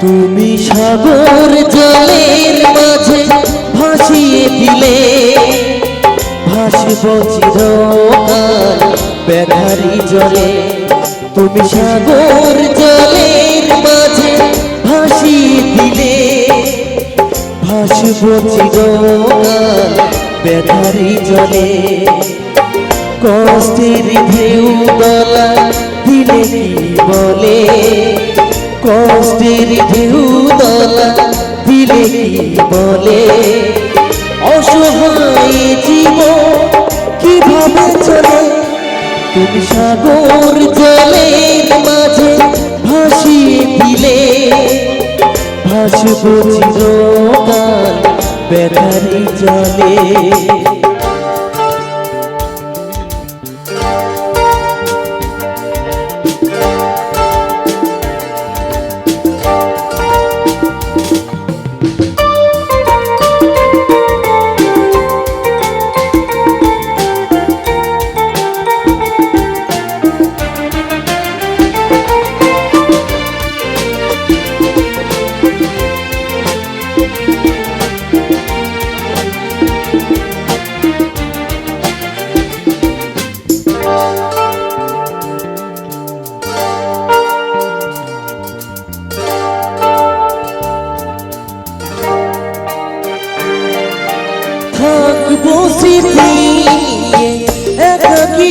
তুমি সাগর জলের মাঝে ভাসিয়ে দিলে। ভাসব চিরকাল ব্যাধারি জলে। তুমি সাগর জলের মাঝে ভাসিয়ে দিলে। ভাসব চিরকাল ব্যাধারি জলে। কষ্টের ঢেউ দলা দিলে কি বলে? কষ্টের ঢেউ দলা দিলে বলে? অসহায় জীব কীভাবে চলে? তুমি সাগর জলের মাঝে ভাসিয়ে দিলে। ভাসব চিরকাল ব্যাটারি জলে।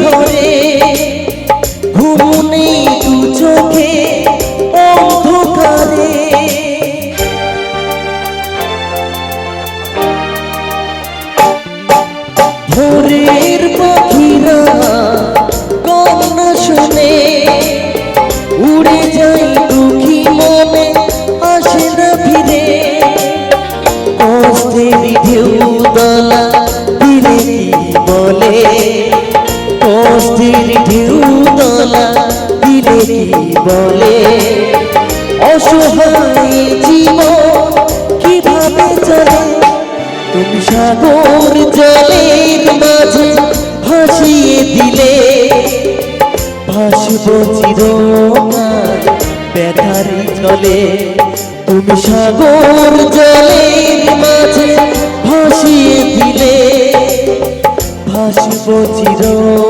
একাকি ঘরে। ঘুম নেই দু চোখে অন্ধকারে। ভোরের পাখিরা কি বলে। অসহায় জীবন কীভাবে চলে? তুমি সাগর জলের মাঝে ভাসিয়ে দিলে। ভাসব চিরকাল ব্যথারি চলে তুমি সাগর জলের মাঝে ভাসিয়ে দিলে। ভাসব চিরকাল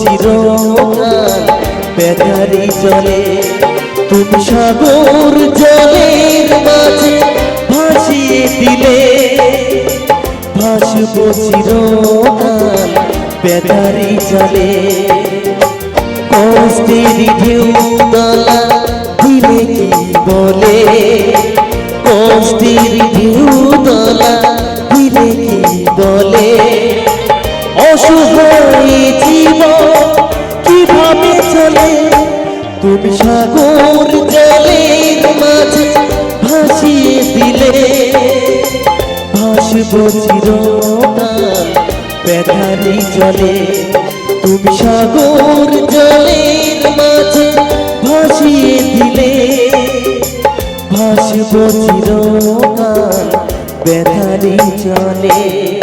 চিরকাল ব্যাটারি জলে, তুমি সাগর জলের মাঝে ভাসিয়ে দিলে। ভাসব চিরকাল ব্যাটারি জলে কষ্টের ঢেউ দলা দিলে কি বলে? কষ্টের ঢেউ দলা অসহায় জীব, কীভাবে চলে? তুমি সাগর জলের মাঝে ভাসিয়ে দিলে। ভাসব চিরকাল ব্যথারি জলে। তুমি সাগর জলের মাঝে ভাসিয়ে দিলে। ভাসব চিরকাল ব্যথারি জলে।